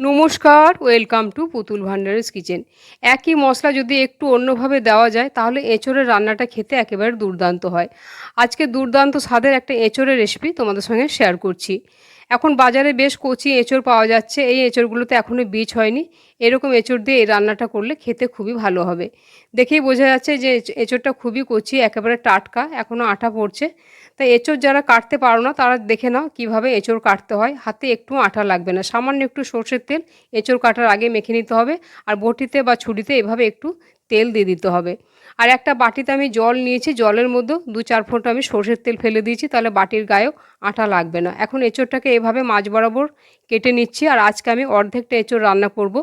নমস্কার, welcome to পুতুল ভান্ডারের কিচেন। একই মশলা যদি একটু অন্যভাবে দেওয়া যায়, তাহলে এঁচোড়ের রান্নাটা খেতে একেবারে দুর্দান্ত হয়। আজকে দুর্দান্ত স্বাদের একটা এঁচোড়ের রেসিপি তোমাদের সঙ্গে শেয়ার করছি। এখন বাজারে বেশ কচি এঁচোড় পাওয়া যাচ্ছে। এই এঁচোড়গুলোতে এখনও বীজ হয়নি। এরকম এঁচোড় দিয়ে এই রান্নাটা করলে খেতে খুবই ভালো হবে। দেখেই বোঝা যাচ্ছে যে এঁচোড়টা খুবই কচি, একেবারে টাটকা এখনও আঠা পড়ছে। তাই এঁচোড় যারা কাটতে পারো না, তারা দেখে নাও কীভাবে এঁচোড় কাটতে হয়। হাতে একটু আঠা লাগবে না। সামান্য একটু সর্ষের তেল এঁচোড় কাটার আগে মেখে নিতে হবে। আর বটিতে বা ছুরিতে এভাবে একটু তেল দিয়ে দিতে হবে। আর একটা বাটিতে আমি জল নিয়েছি, জলের মধ্যে দু চার ফোঁটা আমি সর্ষের তেল ফেলে দিয়েছি, তাহলে বাটির গায়েও আটা লাগবে না। এখন এঁচোড়টাকে এভাবে মাছ বরাবর কেটে নিচ্ছি, আর আজকে আমি অর্ধেকটা এঁচোড় রান্না করব,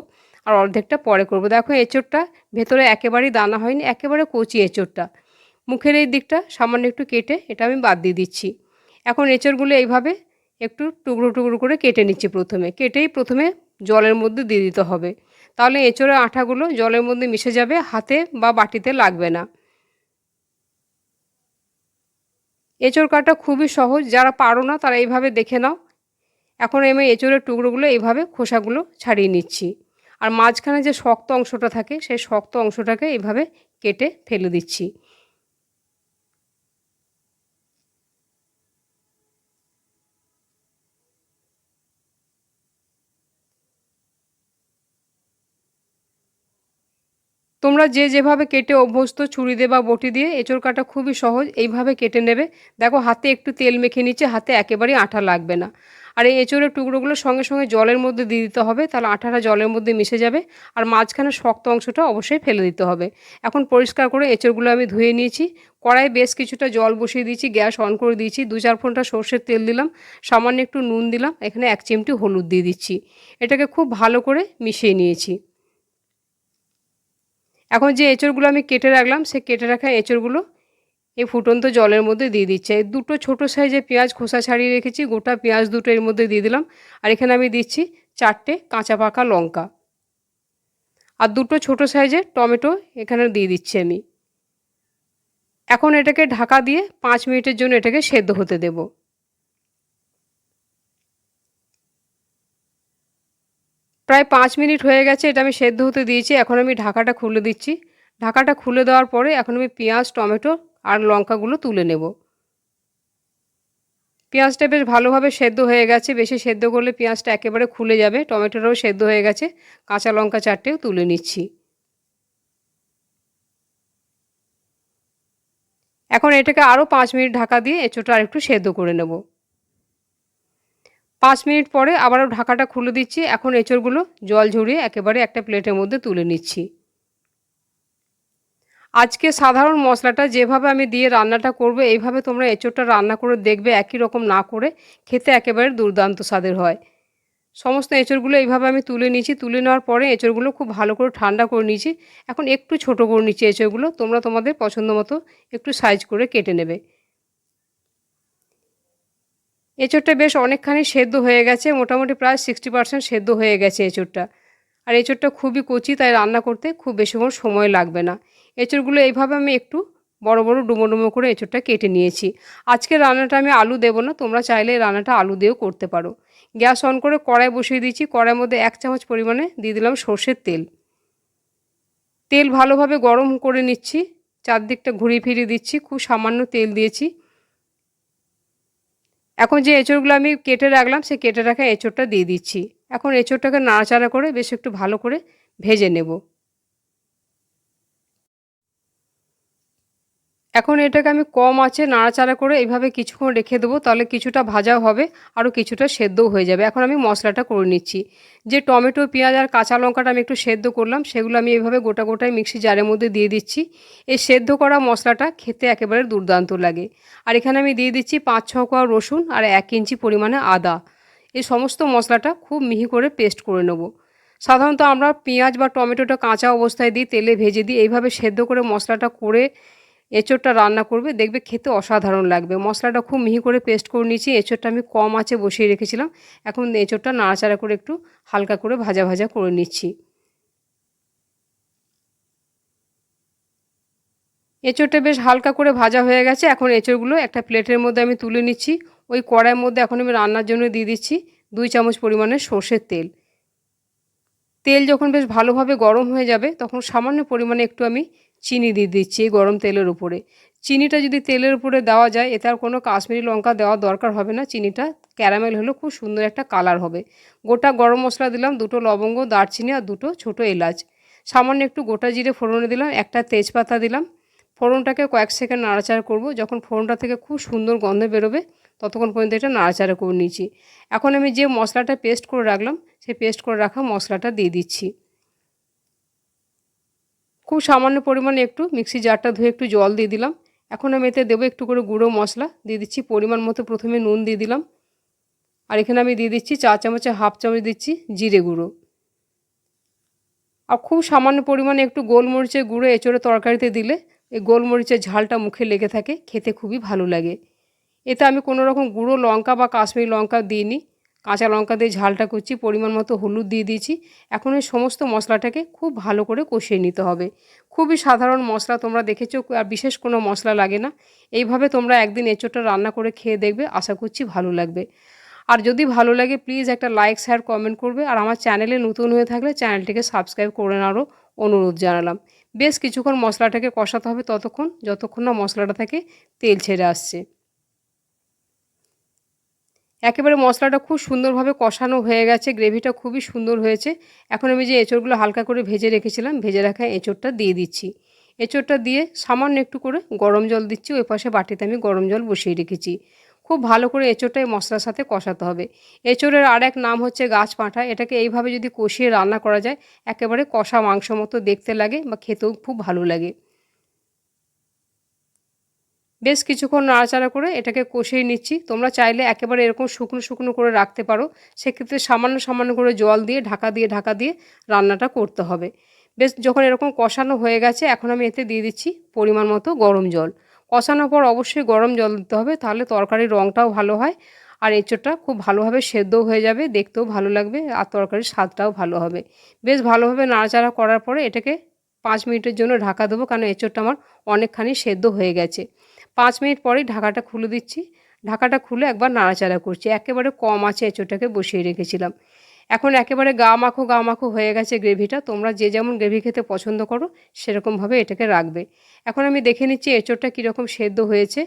আর অর্ধেকটা পরে করব। দেখো এঁচোড়টা ভেতরে একেবারেই দানা হয়নি, একেবারে কচি এঁচোড়টা। মুখের এই দিকটা সামান্য একটু কেটে এটা আমি বাদ দিয়ে দিচ্ছি। এখন এঁচড়গুলো এইভাবে একটু টুকরো টুকরো করে কেটে নিচ্ছি প্রথমে। কেটেই প্রথমে জলের মধ্যে দিয়ে দিতে হবে। তাহলে এঁচোড়ের আঠাগুলো জলের মধ্যে মিশে যাবে, হাতে বা বাটিতে লাগবে না। এঁচড় কাটা খুবই সহজ, যারা পারো না তারা এইভাবে দেখে নাও। এখন আমি এঁচড়ের টুকরোগুলো এইভাবে খোসাগুলো ছাড়িয়ে নিচ্ছি। আর মাঝখানে যে শক্ত অংশটা থাকে, সেই শক্ত অংশটাকে এইভাবে কেটে ফেলে দিচ্ছি। তোমরা যে যেভাবে কেটে অভ্যস্ত ছুরি দিয়ে বা বটি দিয়ে এঁচড় কাটা খুবই সহজ, এইভাবে কেটে নেবে। দেখো, হাতে একটু তেল মেখে নিচ্ছে, হাতে একেবারেই আঠা লাগবে না। আর এই এঁচড়ের টুকরোগুলো সঙ্গে সঙ্গে জলের মধ্যে দিয়ে দিতে হবে, তাহলে আঠাটা জলের মধ্যে মিশে যাবে আর মাঝখানে শক্ত অংশটা অবশ্যই ফেলে দিতে হবে। এখন পরিষ্কার করে এঁচড়গুলো আমি ধুয়ে নিয়েছি। কড়াই বেশ কিছুটা জল বসিয়ে দিয়েছি, গ্যাস অন করে দিয়েছি, দু চার ফোঁটা সর্ষের তেল দিলাম, সামান্য একটু নুন দিলাম, এখানে এক চিমটি হলুদ দিয়ে দিচ্ছি। এটাকে খুব ভালো করে মিশিয়ে নিয়েছি। এখন যে এঁচড়গুলো আমি কেটে রাখলাম সে কেটে রাখা এঁচড়গুলো এই ফুটন্ত জলের মধ্যে দিয়ে দিচ্ছে। দুটো ছোট সাইজে পেঁয়াজ খোসা ছাড়িয়ে রেখেছি, গোটা পেঁয়াজ দুটো এর মধ্যে দিয়ে দিলাম। আর এখানে আমি দিচ্ছি চারটে কাঁচা পাকা লঙ্কা। আর দুটো ছোট সাইজের টমেটো এখানে দিয়ে দিচ্ছি আমি। এখন এটাকে ঢাকা দিয়ে পাঁচ মিনিটের জন্য এটাকে সেদ্ধ হতে দেবো। প্রায় পাঁচ মিনিট হয়ে গেছে, এটা আমি সেদ্ধ হতে দিয়েছি। এখন আমি ঢাকাটা খুলে দিচ্ছি। ঢাকাটা খুলে দেওয়ার পরে এখন আমি পেঁয়াজ, টমেটো আর লঙ্কাগুলো তুলে নেব। পেঁয়াজটা বেশ ভালোভাবে সেদ্ধ হয়ে গেছে। বেশি সেদ্ধ করলে পেঁয়াজটা একেবারে খুলে যাবে। টমেটোটাও সেদ্ধ হয়ে গেছে। কাঁচা লঙ্কা চারটেও তুলে নিচ্ছি। এখন এটাকে আরও পাঁচ মিনিট ঢাকা দিয়ে এঁচোটা আর একটু সেদ্ধ করে নেব। পাঁচ মিনিট পরে আবারও ঢাকাটা খুলে দিচ্ছি। এখন এঁচড়গুলো জল ঝরিয়ে একেবারে একটা প্লেটের মধ্যে তুলে নিচ্ছি। আজকে সাধারণ মশলাটা যেভাবে আমি দিয়ে রান্নাটা করব, এইভাবে তোমরা এঁচড়টা রান্না করে দেখবে একই রকম না করে খেতে একেবারে দুর্দান্ত স্বাদের হয়। সমস্ত এঁচড়গুলো এইভাবে আমি তুলে নিয়েছি। তুলে নেওয়ার পরে এঁচড়গুলো খুব ভালো করে ঠান্ডা করে নিয়েছি। এখন একটু ছোট করে নিচ্ছি এঁচড়গুলো। তোমরা তোমাদের পছন্দ মতো একটু সাইজ করে কেটে নেবে। এঁচোড়টা বেশ অনেকখানি সেদ্ধ হয়ে গেছে, মোটামুটি প্রায় সিক্সটি পার্সেন্ট সেদ্ধ হয়ে গেছে এঁচোড়টা। আর এঁচোড়টা খুবই কচি, তাই রান্না করতে খুব বেশিক্ষণ সময় লাগবে না। এঁচোড়গুলো এইভাবে আমি একটু বড় বড়, ডুমো ডুমো করে এঁচোড়টা কেটে নিয়েছি। আজকে রান্নাটা আমি আলু দেবো না, তোমরা চাইলে রান্নাটা আলু দিয়েও করতে পারো। গ্যাস অন করে কড়াই বসিয়ে দিয়েছি, কড়াইয়ের মধ্যে এক চামচ পরিমাণে দিয়ে দিলাম সর্ষের তেল। তেল ভালোভাবে গরম করে নিচ্ছি, চারদিকটা ঘুরিয়ে ফিরিয়ে দিচ্ছি, খুব সামান্য তেল দিয়েছি। এখন যে এঁচড়গুলো আমি কেটে রাখলাম, সেই কেটে রাখা এঁচড়টা দিয়ে দিচ্ছি। এখন এঁচড়টাকে নাড়াচাড়া করে বেশ একটু ভালো করে ভেজে নেব। এখন এটাকে আমি কম আছে নাড়াচাড়া করে এইভাবে কিছুক্ষণ রেখে দেবো, তাহলে কিছুটা ভাজাও হবে, আরও কিছুটা সেদ্ধও হয়ে যাবে। এখন আমি মশলাটা করে নিচ্ছি। যে টমেটো, পেঁয়াজ আর কাঁচা লঙ্কাটা আমি একটু সেদ্ধ করলাম, সেগুলো আমি এইভাবে গোটা গোটায় মিক্সি জারের মধ্যে দিয়ে দিচ্ছি। এই সেদ্ধ করা মশলাটা খেতে একেবারে দুর্দান্ত লাগে। আর এখানে আমি দিয়ে দিচ্ছি পাঁচ, ছ কোয়া রসুন আর এক ইঞ্চি পরিমাণে আদা। এই সমস্ত মশলাটা খুব মিহি করে পেস্ট করে নেব। সাধারণত আমরা পেঁয়াজ বা টমেটোটা কাঁচা অবস্থায় দিই, তেলে ভেজে দিই, এইভাবে সেদ্ধ করে মশলাটা করে এঁচোড়টা রান্না করবে, দেখবে খেতে অসাধারণ লাগবে। মশলাটা খুব মিহি করে পেস্ট করে নিয়েছি, এঁচোড়টা আমি কম আছে বসিয়ে রেখেছিলাম। এখন এঁচোড়টা নাড়াচাড়া করে একটু হালকা করে ভাজা ভাজা করে নিচ্ছি। এঁচোড়টা বেশ হালকা করে ভাজা হয়ে গেছে। এখন এঁচোড়গুলো একটা প্লেটের মধ্যে আমি তুলে নিচ্ছি। ওই কড়াইয়ের মধ্যে এখন আমি রান্নার জন্য দিয়ে দিচ্ছি দুই চামচ পরিমাণে সর্ষের তেল। তেল যখন বেশ ভালোভাবে গরম হয়ে যাবে, তখন সামান্য পরিমাণে একটু আমি চিনি দিয়ে দিচ্ছি গরম তেলের উপরে। চিনিটা যদি তেলের উপরে দেওয়া যায়, এতে আর কোনো কাশ্মীরি লঙ্কা দেওয়ার দরকার হবে না। চিনিটা ক্যারামেল হলেও খুব সুন্দর একটা কালার হবে। গোটা গরম মশলা দিলাম, দুটো লবঙ্গ, দারচিনি আর দুটো ছোটো এলাচ। সামান্য একটু গোটা জিরে ফোড়নে দিলাম, একটা তেজপাতা দিলাম। ফোড়নটাকে কয়েক সেকেন্ড নাড়াচাড়া করব, যখন ফোড়নটা থেকে খুব সুন্দর গন্ধ বেরোবে, ততক্ষণ পর্যন্ত এটা নাড়াচাড়া করে নিচ্ছি। এখন আমি যে মশলাটা পেস্ট করে রাখলাম, সেই পেস্ট করে রাখা মশলাটা দিয়ে দিচ্ছি। খুব সামান্য পরিমাণে একটু মিক্সি জারটা ধুয়ে একটু জল দিয়ে দিলাম। এখন আমি এতে দেবো একটু করে গুঁড়ো মশলা। দিয়ে দিচ্ছি পরিমাণ মতো প্রথমে নুন দিয়ে দিলাম। আর এখানে আমি দিয়ে দিচ্ছি চা চামচে, হাফ চামচ দিচ্ছি জিরে গুঁড়ো। আর খুব সামান্য পরিমাণে একটু গোলমরিচের গুঁড়ো এঁচড়ে তরকারিতে দিলে এই গোলমরিচের ঝালটা মুখে লেগে থাকে, খেতে খুবই ভালো লাগে। এতে আমি কোনো রকম গুঁড়ো লঙ্কা বা কাশ্মীরি লঙ্কা দিইনি। কাঁচা লঙ্কা দিয়ে ঝালটা করছি, পরিমাণ মতো হলুদ দিয়ে দিয়েছি। এখন এই সমস্ত মশলাটাকে খুব ভালো করে কষিয়ে নিতে হবে। খুবই সাধারণ মশলা, তোমরা দেখেছ, আর বিশেষ কোনো মশলা লাগে না। এইভাবে তোমরা একদিন এঁচোড়টা রান্না করে খেয়ে দেখবে, আশা করছি ভালো লাগবে। আর যদি ভালো লাগে প্লিজ একটা লাইক শেয়ার কমেন্ট করবে। আর আমার চ্যানেলে নতুন হয়ে থাকলে চ্যানেলটিকে সাবস্ক্রাইব করে নেওয়ারও অনুরোধ জানালাম। বেশ কিছুক্ষণ মশলাটাকে কষাতে হবে, ততক্ষণ যতক্ষণ না মশলাটা থেকে তেল ছেড়ে আসছে। একেবারে মশলাটা খুব সুন্দরভাবে কষানো হয়ে গেছে, গ্রেভিটা খুবই সুন্দর হয়েছে। এখন আমি যে এঁচড়গুলো হালকা করে ভেজে রেখেছিলাম, ভেজে রাখা এঁচড়টা দিয়ে দিচ্ছি। এঁচড়টা দিয়ে সামান্য একটু করে গরম জল দিচ্ছি, ওই পাশে বাটিতে আমি গরম জল বসিয়ে রেখেছি। খুব ভালো করে এঁচোড়টা মশলার সাথে কষাতে হবে। এঁচোড়ের আর এক নাম হচ্ছে গাছ পাঁঠা, এটাকে এইভাবে যদি কষিয়ে রান্না করা যায়, একেবারে কষা মাংস মতো দেখতে লাগে বা খেতেও খুব ভালো লাগে। বেশ কিছুক্ষণ নাড়াচাড়া করে এটাকে কষিয়ে নিচ্ছি। তোমরা চাইলে একেবারে এরকম শুকনো শুকনো করে রাখতে পারো। সেক্ষেত্রে সামান্য সামান্য করে জল দিয়ে, ঢাকা দিয়ে ঢাকা দিয়ে রান্নাটা করতে হবে। বেশ, যখন এরকম কষানো হয়ে গেছে, এখন আমি এতে দিয়ে দিচ্ছি পরিমাণ মতো গরম জল। কষানোর পর অবশ্যই গরম জল দিতে হবে, তাহলে তরকারির রঙটাও ভালো হয় আর এঁচোড়টা খুব ভালোভাবে সেদ্ধও হয়ে যাবে, দেখতেও ভালো লাগবে আর তরকারির স্বাদটাও ভালো হবে। বেশ, ভালোভাবে নাড়াচাড়া করার পরে এটাকে পাঁচ মিনিটের জন্য ঢাকা দেবো, কারণ এঁচোড়টা আমার অনেকখানি সেদ্ধ হয়ে গেছে। পাঁচ মিনিট পরেই ঢাকাটা খুলে দিচ্ছি। ঢাকাটা খুলে একবার নাড়াচাড়া করছি। একেবারে কম আছে এঁচোড়টাকে বসিয়ে রেখেছিলাম। এখন একেবারে গা মাখো গা মাখো হয়ে গেছে গ্রেভিটা। তোমরা যে যেমন গ্রেভি খেতে পছন্দ করো, সেরকমভাবে এটাকে রাখবে। এখন আমি দেখে নিচ্ছি এঁচোড়টা কীরকম সেদ্ধ হয়েছে।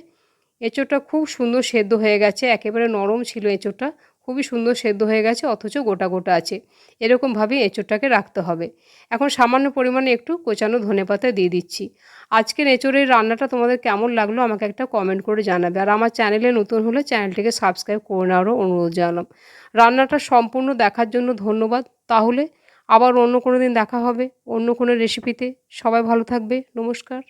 এঁচোড়টা খুব সুন্দর সেদ্ধ হয়ে গেছে। একেবারে নরম ছিল এঁচোড়টা। খুবই সুন্দর সেদ্ধ হয়ে গেছে, অথচ গোটা গোটা আছে। এরকমভাবে এঁচোড়টাকে রাখতে হবে। এখন সামান্য পরিমাণে একটু কোচানো ধনে পাতা দিয়ে দিচ্ছি। আজকের এঁচড়ের রান্নাটা তোমাদের কেমন লাগল আমাকে একটা কমেন্ট করে জানাবে। আর আমার চ্যানেলে নতুন হলে চ্যানেলটিকে সাবস্ক্রাইব করে নেওয়ারও অনুরোধ জানালাম। রান্নাটা সম্পূর্ণ দেখার জন্য ধন্যবাদ। তাহলে আবার অন্য কোনো দিন দেখা হবে, অন্য কোনো রেসিপিতে সবাই ভালো থাকবে। নমস্কার।